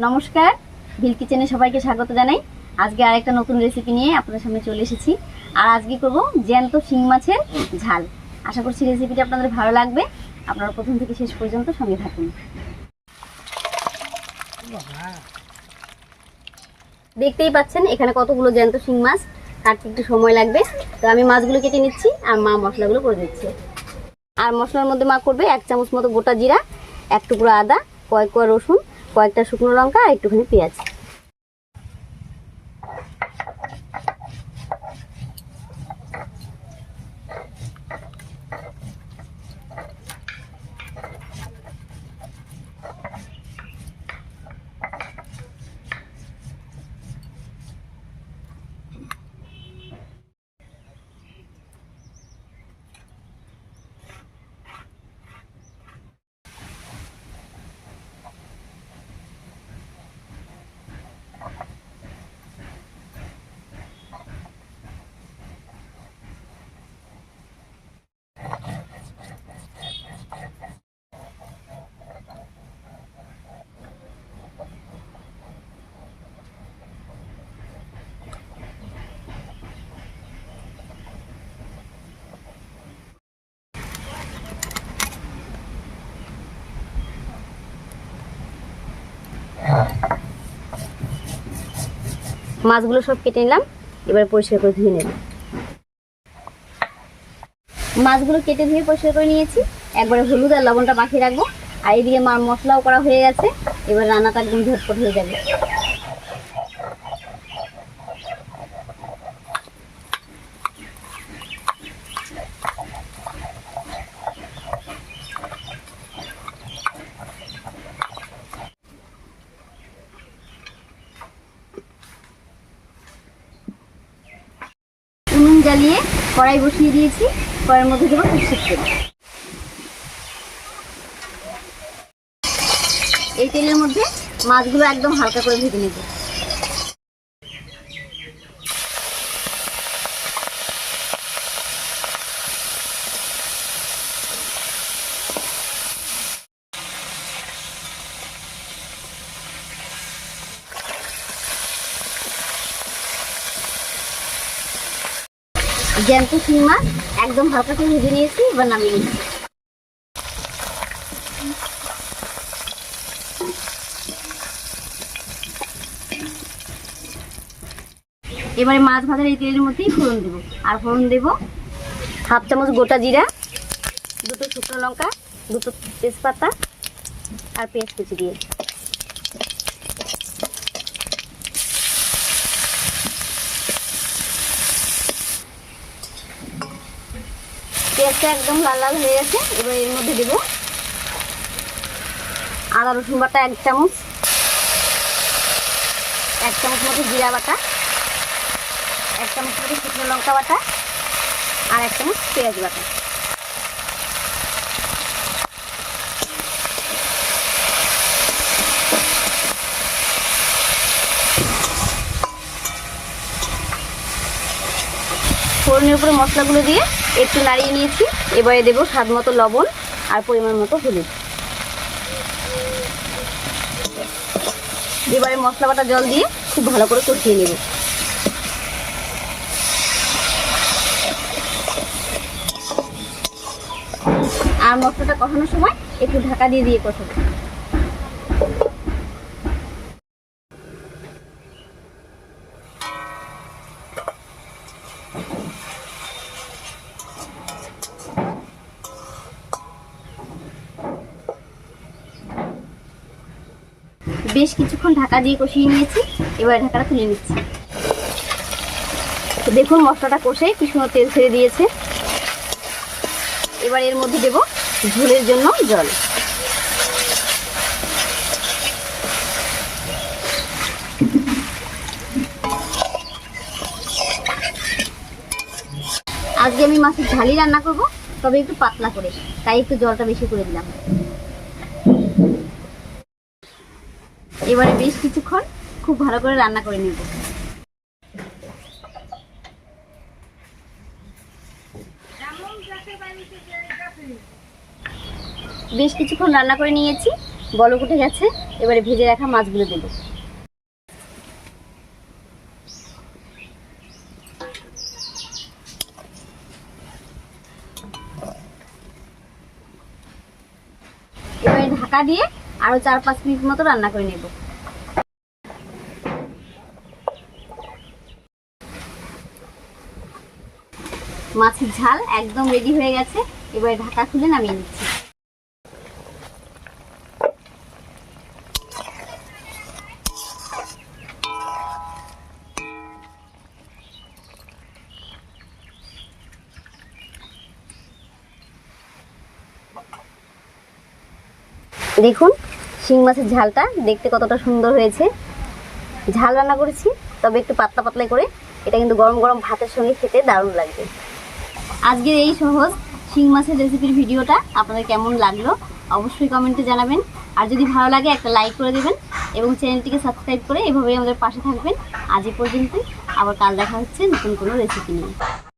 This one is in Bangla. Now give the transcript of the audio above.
নমস্কার, ভিল কিচেনে সবাইকে স্বাগত জানাই। আজকে আরেকটা নতুন রেসিপি নিয়ে আপনাদের সামনে চলে এসেছি। আর আজকে করব জ্যান্ত শিং মাছের ঝাল। আশা করছি রেসিপিটা আপনাদের ভালো লাগবে। আপনারা প্রথম থেকে শেষ পর্যন্ত সঙ্গে থাকুন। দেখতেই পাচ্ছেন, এখানে কতগুলো জ্যান্ত শিং মাছ। কাটতে একটু সময় লাগবে। তো আমি মাছগুলো কেটে নিচ্ছি আর মা মশলাগুলো করে দিচ্ছে। আর মশলার মধ্যে মা করবে এক চামচ মতো গোটা জিরা, এক টুকরো আদা, কয়েক কোয়া রসুন কয়েকটা শুকনো লঙ্কা আর একটুখানি পেঁয়াজ। মাছগুলো সব কেটে নিলাম, এবার পরিষ্কার করে ধুয়ে নেব। মাছগুলো কেটে ধুয়ে পরিষ্কার করে নিয়েছি। একবারে হলুদ আর লবণটা বাকি রাখব। আর এদিকে মার মশলাও করা হয়ে গেছে। এবার রান্নাটা একদম ঝটপট হয়ে যাবে। জ্বালিয়ে কড়াই বসিয়ে দিয়েছি। কড়াইয়ের মধ্যে দেবো সর্ষের তেল। এই তেলের মধ্যে মাছগুলো একদম হালকা করে ভেজে নেব। জ্যান্ত শিং মাছ একদম হালকা করে ভেজে নিয়েছি, এবার নামিয়ে নিচ্ছি। এবারে মাছ ভাজার এই তেলের মধ্যেই ফোড়ন দেবো। আর ফোড়ন দেবো হাফ চামচ গোটা জিরা, দুটো শুকনো লঙ্কা, দুটো তেজপাতা, আর পেঁয়াজ কুচি দিয়ে। পেঁয়াজটা একদম লাল লাল হয়ে গেছে, এবার এর মধ্যে দেবো আদা, রসুন বাটা, এক চামচ। এক চামচ মতো জিরা বাটা, এক চামচ মতো শুকনো লঙ্কা বাটা আর এক চামচ পেঁয়াজ বাটা। ফোড়নের উপরে মশলাগুলো দিয়ে একটু নাড়িয়ে নিয়েছি। এবারে দেবো স্বাদ মতো লবণ আর পরিমাণ মতো হলুদ। এবারে মশলা বাটা জল দিয়ে খুব ভালো করে কষিয়ে নেব। আর মশলাটা কষানোর সময় একটু ঢাকা দিয়ে দিয়ে কষাবো। বেশ কিছুক্ষণ ঢাকা দিয়ে কষিয়ে নিয়েছি। এবার ঢাকাটা তুলে নিচ্ছি। তো দেখুন মশলাটা কষে কি সুন্দর তেল ছেড়ে দিয়েছে। এবার এর মধ্যে দেব ঝোলের জন্য জল। আজকে আমি মাছের ঝালি রান্না করব, তবে একটু পাতলা করে, তাই একটু জলটা বেশি করে দিলাম। এবারে বেশ কিছুক্ষণ খুব ভালো করে রান্না করে নেব। বেশ কিছুক্ষণ রান্না করে নিয়েছি, বলক উঠে গেছে, এবারে ভেজে রাখা মাছগুলো দেবো। এবারে ঢাকা দিয়ে আরও চার, পাঁচ মিনিট মতো রান্না করে নেব। মাছের ঝাল একদম রেডি হয়ে গেছে। এবারে ঢাকা খুলে নামিয়ে নিচ্ছি। দেখুন শিং মাছের ঝালটা দেখতে কতটা সুন্দর হয়েছে। ঝাল রান্না করেছি, তবে একটু পাতলা পাতলা করে, এটা কিন্তু গরম গরম ভাতের সঙ্গে খেতে দারুণ লাগবে। আজকের এই সহজ শিং মাছের রেসিপির ভিডিওটা আপনাদের কেমন লাগল অবশ্যই কমেন্টে জানাবেন। আর যদি ভালো লাগে একটা লাইক করে দেবেন এবং চ্যানেলটিকে সাবস্ক্রাইব করে এভাবেই আমাদের পাশে থাকবেন। আজ এই পর্যন্তই, আবার কাল দেখা হচ্ছে নতুন কোনো রেসিপি নিয়ে।